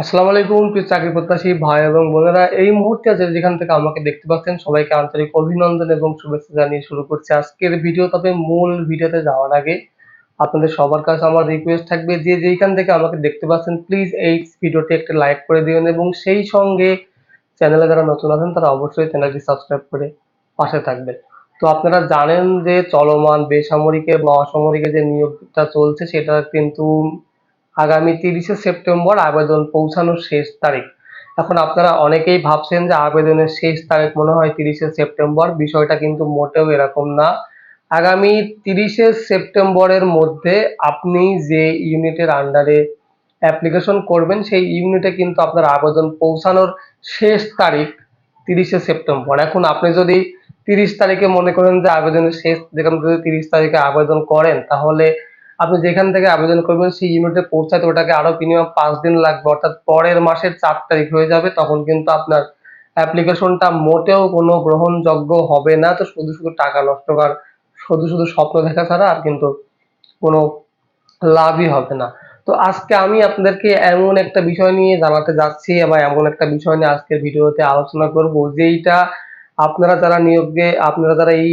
আসসালামু আলাইকুম, প্রিয় চাকরি প্রত্যাশী ভাই এবং বোনেরা। এই মুহূর্তে আছে যেখান থেকে আমাকে দেখতে পাচ্ছেন, সবাইকে আন্তরিক অভিনন্দন এবং শুভেচ্ছা জানিয়ে শুরু করছি আজকের ভিডিও। তবে মূল ভিডিওতে যাওয়ার আগে আপনাদের সবার কাছে আমার রিকোয়েস্ট থাকবে যে যেখান থেকে আমাকে দেখতে পাচ্ছেন প্লিজ এই ভিডিওটি একটা লাইক করে দিবেন এবং সেই সঙ্গে চ্যানেলে যারা নতুন আছেন, তারা অবশ্যই চ্যানেলটি সাবস্ক্রাইব করে পাশে থাকবেন। তো আপনারা জানেন যে চলমান বেসামরিকে বা অসামরিকে যে নিয়োগটা চলছে, সেটা কিন্তু আগামী তিরিশে সেপ্টেম্বর আবেদন পৌঁছানোর শেষ তারিখ। এখন আপনারা অনেকেই ভাবছেন যে আবেদনের শেষ তারিখ মনে হয় তিরিশে সেপ্টেম্বর। বিষয়টা কিন্তু মোটেও এরকম না। আগামী তিরিশে সেপ্টেম্বরের মধ্যে আপনি যে ইউনিটের আন্ডারে অ্যাপ্লিকেশন করবেন, সেই ইউনিটে কিন্তু আপনার আবেদন পৌঁছানোর শেষ তারিখ তিরিশে সেপ্টেম্বর। এখন আপনি যদি তিরিশ তারিখে মনে করেন যে আবেদনের শেষ, যেখানে যদি তিরিশ তারিখে আবেদন করেন, তাহলে আপনি যেখান থেকে আবেদন করবেন সেই ইউনিটে পৌঁছাতে ওটাকে আরও মিনিমাম পাঁচ দিন লাগবে। অর্থাৎ পরের মাসের চার তারিখ হয়ে যাবে, তখন কিন্তু আপনার অ্যাপ্লিকেশনটা মোটেও কোনো গ্রহণযোগ্য হবে না। তো শুধু শুধু টাকা নষ্ট করার, শুধু শুধু স্বপ্ন দেখা ছাড়া আর কিন্তু কোনো লাভই হবে না। তো আজকে আমি আপনাদেরকে এমন একটা বিষয় নিয়ে জানাতে যাচ্ছি বা এমন একটা বিষয় নিয়ে আজকের ভিডিওতে আলোচনা করব, যেইটা আপনারা যারা নিয়োগে, আপনারা যারা এই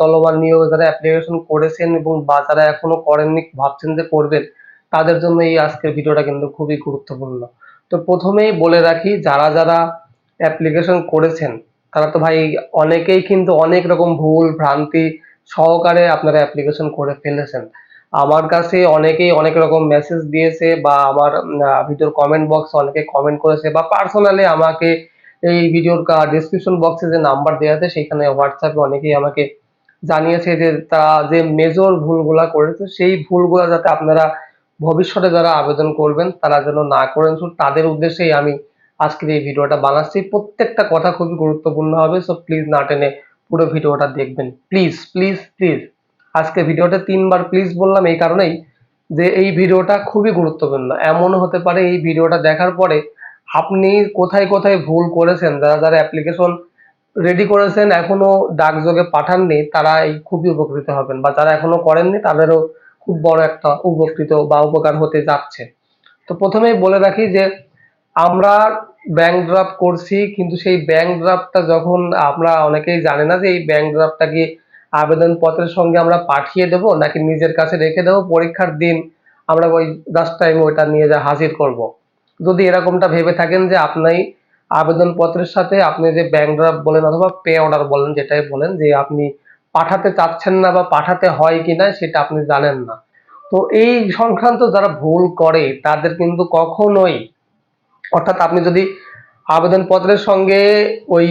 চলমান নিয়োগে, যারা অ্যাপ্লিকেশন করেছেন এবং বা যারা এখনও করেননি, ভাবছেন যে করবেন, তাদের জন্য এই আজকের ভিডিওটা কিন্তু খুবই গুরুত্বপূর্ণ। তো প্রথমেই বলে রাখি, যারা যারা অ্যাপ্লিকেশন করেছেন, তারা তো ভাই অনেকেই কিন্তু অনেক রকম ভুল, ভ্রান্তি সহকারে আপনারা অ্যাপ্লিকেশন করে ফেলেছেন। আমার কাছে অনেকেই অনেক রকম মেসেজ দিয়েছে বা আমার ভিডিওর কমেন্ট বক্সে অনেকে কমেন্ট করেছে বা পার্সোনালি আমাকে এই ভিডিওর ডিসক্রিপশন বক্সে যে নাম্বার দেওয়া আছে, সেখানে হোয়াটসঅ্যাপে অনেকেই আমাকে জানিয়েছে যে তারা যে মেজর ভুলগুলা করেছে, সেই ভুলগুলা যাতে আপনারা ভবিষ্যতে যারা আবেদন করবেন, তারা যেন না করেন। তাদের উদ্দেশ্যেই আমি আজকের এই ভিডিওটা বানাচ্ছি। প্রত্যেকটা কথা খুবই গুরুত্বপূর্ণ হবে সো প্লিজ না টেনে পুরো ভিডিওটা দেখবেন। প্লিজ প্লিজ প্লিজ আজকে ভিডিওটা তিনবার প্লিজ বললাম, এই কারণেই যে এই ভিডিওটা খুবই গুরুত্বপূর্ণ। এমন হতে পারে এই ভিডিওটা দেখার পরে আপনি কোথায় কোথায় ভুল করেছেন, যারা যারা অ্যাপ্লিকেশন রেডি করেছেন, এখনও ডাকযোগে পাঠাননি, তারা এই খুবই উপকৃত হবেন। বা যারা এখনও করেননি, তাদেরও খুব বড় একটা উপকৃত বা উপকার হতে যাচ্ছে। তো প্রথমেই বলে রাখি যে, আমরা ব্যাংক ড্রাফট করছি, কিন্তু সেই ব্যাংক ড্রাফটটা যখন আমরা অনেকেই জানে না যে এই ব্যাংক ড্রাফটটা কি আবেদন পত্রের সঙ্গে আমরা পাঠিয়ে দেব, নাকি নিজের কাছে রেখে দেবো? পরীক্ষার দিন আমরা ওই দশ টাইম ওইটা নিয়ে যা হাজির করব। যদি এরকমটা ভেবে থাকেন যে আপনি আবেদন পত্রের সাথে আপনি যে ব্যাংক ড্রাফট বলেন অথবা পে অর্ডার বলেন, যেটাই বলেন, যে আপনি পাঠাতে চাচ্ছেন না বা পাঠাতে হয় কি না সেটা আপনি জানেন না। তো এই সংক্রান্ত যারা ভুল করে, তাদের কিন্তু কখনোই, অর্থাৎ আপনি যদি আবেদনপত্রের সঙ্গে ওই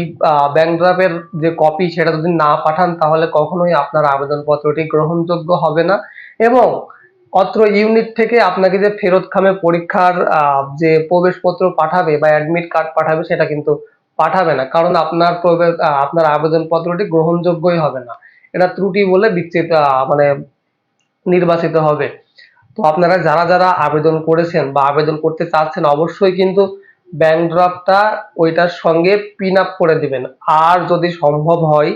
ব্যাংক ড্রাফের যে কপি সেটা যদি না পাঠান, তাহলে কখনোই আপনার আবেদনপত্রটি গ্রহণযোগ্য হবে না। এবং অত্র ইউনিট থেকে আপনাকে যে ফেরত খামে পরীক্ষার যে প্রবেশপত্র পাঠাবে বা অ্যাডমিট কার্ড পাঠাবে সেটা কিন্তু পাঠাবে না। কারণ আপনার আপনার আবেদনপত্রটি গ্রহণযোগ্যই হবে না। এটা ত্রুটি বলে বিচ্ছিত মানে নির্বাচিত হবে। তো আপনারা যারা যারা আবেদন করেছেন বা আবেদন করতে চাচ্ছেন, অবশ্যই কিন্তু ব্যাংক ড্রাফটটা ওইটার সঙ্গে পিন আপ করে দিবেন। আর যদি সম্ভব হয়,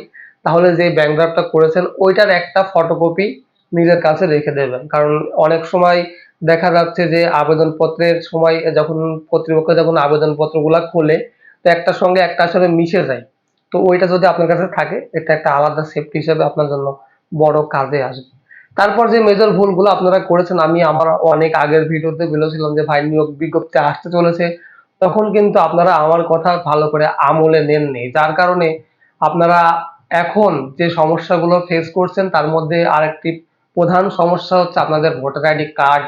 তাহলে যে ব্যাংক ড্রাফটটা করেছেন, ওইটার একটা ফটোকপি নিজের কাছে রেখে দেবেন। কারণ অনেক সময় দেখা যাচ্ছে যে আবেদনপত্রের সময় যখন কর্তৃপক্ষ যখন আবেদনপত্রগুলা খোলে, তো একটার সঙ্গে একটা আসলে মিশে যায়। তো ওইটা যদি আপনার কাছে থাকে, এটা একটা আলাদা সেফটি হিসেবে আপনার জন্য বড় কাজে আসবে। তারপর যে মেজর ভুলগুলো আপনারা করেছেন, আমি আমার অনেক আগের ভিডিওতে বলেছিলাম যে ভাই নিয়োগ বিজ্ঞপ্তি আসতে চলেছে। তখন কিন্তু আপনারা আমার কথা ভালো করে আমলে নেননি। যার কারণে আপনারা এখন যে সমস্যাগুলো ফেস করছেন, তার মধ্যে আরেকটি প্রধান সমস্যা হচ্ছে আপনাদের ভোটার আইডি কার্ড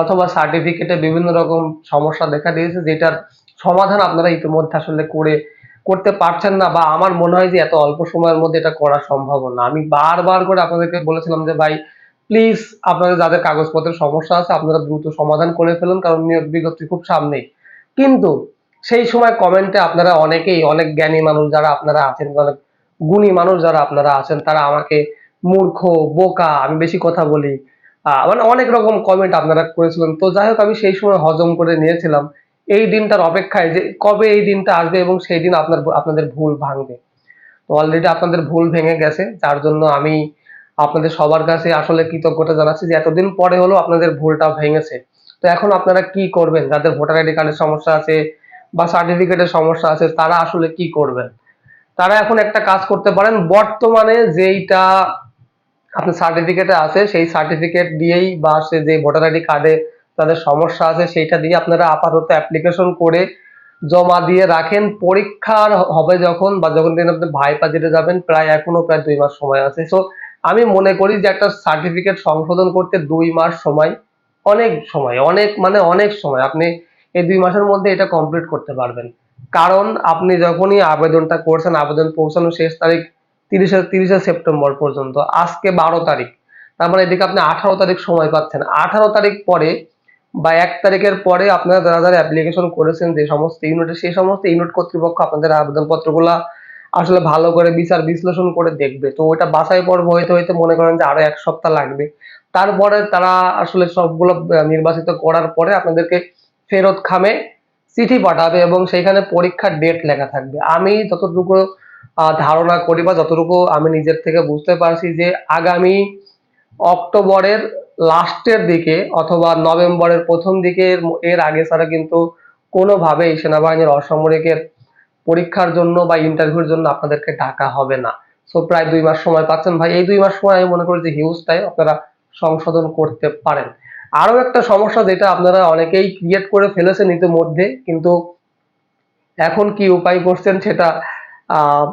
অথবা সার্টিফিকেটে বিভিন্ন রকম সমস্যা দেখা দিয়েছে, যেটার সমাধান আপনারা ইতিমধ্যে আসলে করে, করতে পারছেন না বা আমার মনে হয় যে এত অল্প সময়ের মধ্যে এটা করা সম্ভব না। আমি বারবার করে আপনাদেরকে বলেছিলাম যে, ভাই প্লিজ আপনাদের যাদের কাগজপত্রের সমস্যা আছে, আপনারা দ্রুত সমাধান করে ফেলুন, কারণ নিয়োগ বিজ্ঞপ্তি খুব সামনেই কিন্তু সেই সময় কমেন্টে আপনারা অনেকেই, অনেক জ্ঞানী মানুষ যারা আপনারা আছেন, অনেক গুণী মানুষ যারা আপনারা আছেন, তারা আমাকে মূর্খ, বোকা, আমি বেশি কথা বলি। মানে অনেক রকম কমেন্ট আপনারা করেছিলেন। তো যাই হোক, আমি সেই সময় হজম করে নিয়েছিলাম। এই দিনটার অপেক্ষায় যে কবে এই দিনটা আসবে এবং সেই দিন আপনার আপনাদের ভুল ভাঙবে। তো অলরেডি আপনাদের ভুল ভেঙে গেছে, যার জন্য আমি আপনাদের সবার কাছে আসলে কৃতজ্ঞতা জানাচ্ছি যে এতদিন পরে হলো আপনাদের ভুলটা ভেঙেছে। তো এখন আপনারা কি করবেন? যাদের ভোটার আইডি কার্ডের সমস্যা আছে বা সার্টিফিকেটের সমস্যা আছে, তারা আসলে কি করবেন? তারা এখন একটা কাজ করতে পারেন। বর্তমানে যেইটা আপনার সার্টিফিকেটে আছে, সেই সার্টিফিকেট দিয়েই বা সে যে ভোটার আইডি কার্ডে তাদের সমস্যা আছে, সেইটা দিয়ে আপনারা আপাতত অ্যাপ্লিকেশন করে জমা দিয়ে রাখেন। পরীক্ষার হবে যখন বা যখন দিন আপনি ভাইপা যেতে যাবেন, প্রায় এখনও প্রায় দুই মাস সময় আছে। সো আমি মনে করি যে একটা সার্টিফিকেট সংশোধন করতে দুই মাস সময়, অনেক সময়, অনেক মানে অনেক সময় আপনি এই দুই মাসের মধ্যে এটা কমপ্লিট করতে পারবেন। কারণ আপনি যখনই আবেদনটা করছেন, আবেদন পৌঁছানো শেষ তারিখ তিরিশে তিরিশে সেপ্টেম্বর পর্যন্ত। আজকে বারো তারিখ। তার মানে এদিকে আপনি আঠারো তারিখ সময় পাচ্ছেন। আঠারো তারিখ পরে বা এক তারিখের পরে আপনারা যারা যারা অ্যাপ্লিকেশন করেছেন, যে সমস্ত ইউনিটে সেই সমস্ত ইউনিট কর্তৃপক্ষ আপনাদের আবেদনপত্রগুলা আসলে ভালো করে বিচার বিশ্লেষণ করে দেখবে। তো ওইটা বাছাই পর্ব হইতে হইতে মনে করেন যে আরও এক সপ্তাহ লাগবে। তারপরে তারা আসলে সবগুলো নির্বাচিত করার পরে আপনাদেরকে ফেরত খামে চিঠি পাঠাবে এবং সেইখানে পরীক্ষার ডেট লেখা থাকবে। আমি যতটুকু ধারণা করি বা যতটুকু আমি নিজের থেকে বুঝতে পারছি যে আগামী অক্টোবরের লাস্টের দিকে অথবা নভেম্বরের প্রথম দিকে এর আগে ছাড়া কিন্তু কোনোভাবেই সেনাবাহিনীর অসামরিকের পরীক্ষার জন্য বা ইন্টারভিউর জন্য আপনাদেরকে ডাকা হবে না। সো প্রায় দুই মাস সময় পাচ্ছেন। ভাই, এই দুই মাস সময় আমি মনে করি যে হিউজ টাইম আপনারা সংশোধন করতে পারেন। আরও একটা সমস্যা যেটা আপনারা অনেকেই ক্রিয়েট করে ফেলেছেন ইতিমধ্যে, কিন্তু এখন কি উপায় করছেন সেটা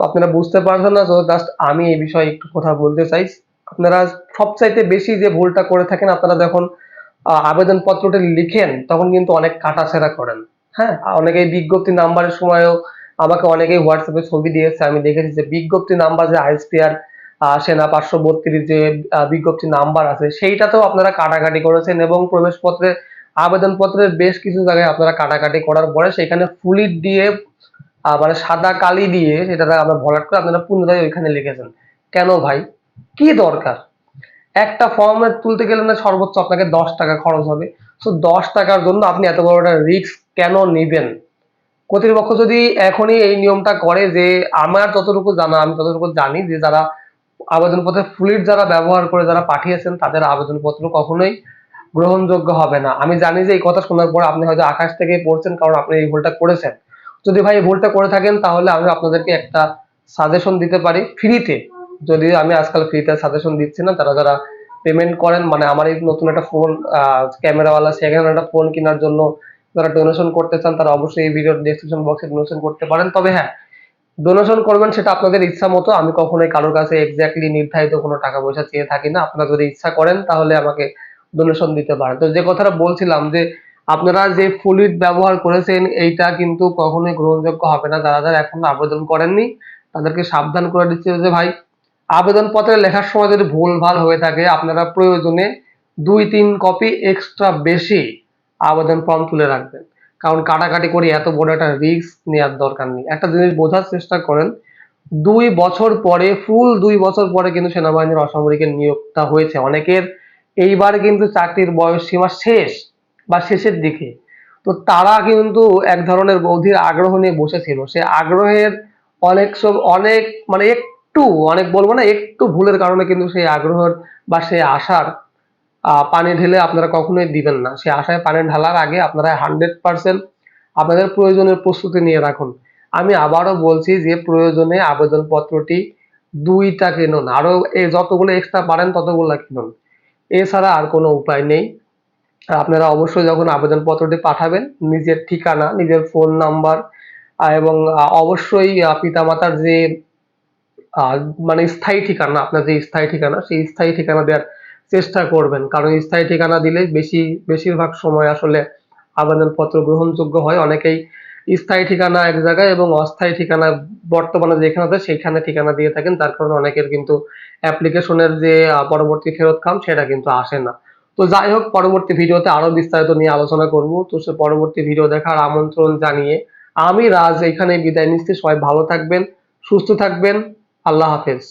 আপনারা বুঝতে পারছেন না জাস্ট আমি এই বিষয়ে একটু কথা বলতে চাই। আপনারা সবচাইতে বেশি যে ভুলটা করে থাকেন, আপনারা যখন আবেদনপত্রটা লিখেন, তখন কিন্তু অনেক কাটাছেড়া করেন। হ্যাঁ অনেকেই বিজ্ঞপ্তি নাম্বারের সময়ও আমাকে অনেকেই হোয়াটসঅ্যাপে ছবি দিয়েছে। আমি দেখেছি যে বিজ্ঞপ্তি নাম্বার যে আইএসপিআর সেনা পাঁচশো বত্রিশ যে বিজ্ঞপ্তি নাম্বার আছে, সেইটাতেও আপনারা কাটাকাটি করেছেন এবং প্রবেশপত্রে আবেদনপত্রের বেশ কিছু জায়গায় আপনারা কাটাকাটি করার পরে সেখানে ফুলিট দিয়ে মানে সাদা কালি দিয়ে সেটা আমরা ভরাট করে আপনারা পুনরায় ওইখানে লিখেছেন। কেন ভাই? কি দরকার? একটা ফর্ম তুলতে গেলে না সর্বোচ্চ আপনাকে দশ টাকা খরচ হবে। তো দশ টাকার জন্য আপনি এত বড় একটা রিস্ক কেন নেবেন? কর্তৃপক্ষ যদি এখনই এই নিয়মটা করে যে আমার যতটুকু জানা, আমি ততটুকু জানি যে যারা আবেদনপত্রে ফ্লুইড যারা ব্যবহার করে যারা পাঠিয়েছেন, তাদের আবেদনপত্র কখনোই গ্রহণযোগ্য হবে না। আমি জানি যে এই কথা শোনার পর আপনি হয়তো আকাশ থেকে পড়ছেন কারণ আপনি এই ভুলটা করেছেন। যদি ভাই ভুলটা করে থাকেন, তাহলে আমি আপনাদেরকে একটা সাজেশন দিতে পারি ফ্রিতে যদি আমি আজকাল ফ্রিতে সাজেশন দিচ্ছি না, তারা যারা পেমেন্ট করেন মানে আমার এই নতুন একটা ফোন ক্যামেরাওয়ালা সেকেন্ড একটা ফোন কেনার জন্য যারা ডোনেশন করতে চান, তারা অবশ্যই এই ভিডিওর ডেসক্রিপশন বক্সে ডোনেশন করতে পারেন। তবে হ্যাঁ ডোনেশন করবেন সেটা আপনাদের ইচ্ছা মতো। আমি কখনোই কারোর কাছে এক্স্যাক্টলি নির্ধারিত কোনো টাকা পয়সা চেয়ে থাকি না। আপনারা যদি ইচ্ছা করেন, তাহলে আমাকে ডোনেশন দিতে পারেন। তো যে কথাটা বলছিলাম যে আপনারা যে ফ্লুইড ব্যবহার করেছেন, এইটা কিন্তু কখনোই গ্রহণযোগ্য হবে না। যারা যারা এখনও আবেদন করেননি, তাদেরকে সাবধান করে দিচ্ছি যে ভাই, আবেদনপত্রে লেখার সময় যদি ভুল ভালো হয়ে থাকে, আপনারা প্রয়োজনে দুই তিন কপি এক্সট্রা বেশি আবেদন ফর্ম তুলে রাখবেন। কারণ কাটাকাটি করে এত বড় একটা রিস্ক নেওয়ার দরকার নেই। একটা জিনিস বোঝার চেষ্টা করেন, দুই বছর পরে ফুল দুই বছর পরে কিন্তু সেনাবাহিনীর অসামরিকের নিয়োগটা হয়েছে। অনেকের এইবার কিন্তু চাকরির বয়স সীমা শেষ। বা শেষের দিকে। তো তারা কিন্তু এক ধরনের বৌদ্ধির আগ্রহ নিয়ে বসেছিল। সে আগ্রহের অনেক সব, অনেক মানে একটু, অনেক বলব না, একটু ভুলের কারণে কিন্তু সেই আগ্রহের বা সেই আশার পানি ঢেলে আপনারা কখনোই দিবেন না। সেই আশায় পানি ঢালার আগে আপনারা হান্ড্রেড পার্সেন্ট আপনাদের প্রয়োজনের প্রস্তুতি নিয়ে রাখুন। আমি আবারও বলছি যে প্রয়োজনে আবেদনপত্রটি দুইটা কিনুন। আরও এই যতগুলো এক্সট্রা পারেন ততগুলো কিনুন। এছাড়া আর কোনো উপায় নেই। আপনারা অবশ্যই যখন আবেদনপত্রটি পাঠাবেন, নিজের ঠিকানা, নিজের ফোন নাম্বার এবং অবশ্যই পিতামাতার যে মানে স্থায়ী ঠিকানা, আপনার যে স্থায়ী ঠিকানা, সেই স্থায়ী ঠিকানা দেওয়ার চেষ্টা করবেন। কারণ স্থায়ী ঠিকানা দিলে বেশি, বেশিরভাগ সময় আসলে আবেদনপত্র গ্রহণযোগ্য হয়। অনেকেই স্থায়ী ঠিকানা এক জায়গায় এবং অস্থায়ী ঠিকানা বর্তমানে যেখানে আছে, সেইখানে ঠিকানা দিয়ে থাকেন। তার কারণে অনেকের কিন্তু অ্যাপ্লিকেশনের যে পরবর্তী ফেরত খাম সেটা কিন্তু আসে না। তো যাই হোক, পরবর্তী ভিডিওতে আরও বিস্তারিত নিয়ে আলোচনা করব। তো সে পরবর্তী ভিডিও দেখার আমন্ত্রণ জানিয়ে আমি রাজ এখানে বিদায় নিচ্ছি। সবাই ভালো থাকবেন, সুস্থ থাকবেন। আল্লাহ হাফেজ।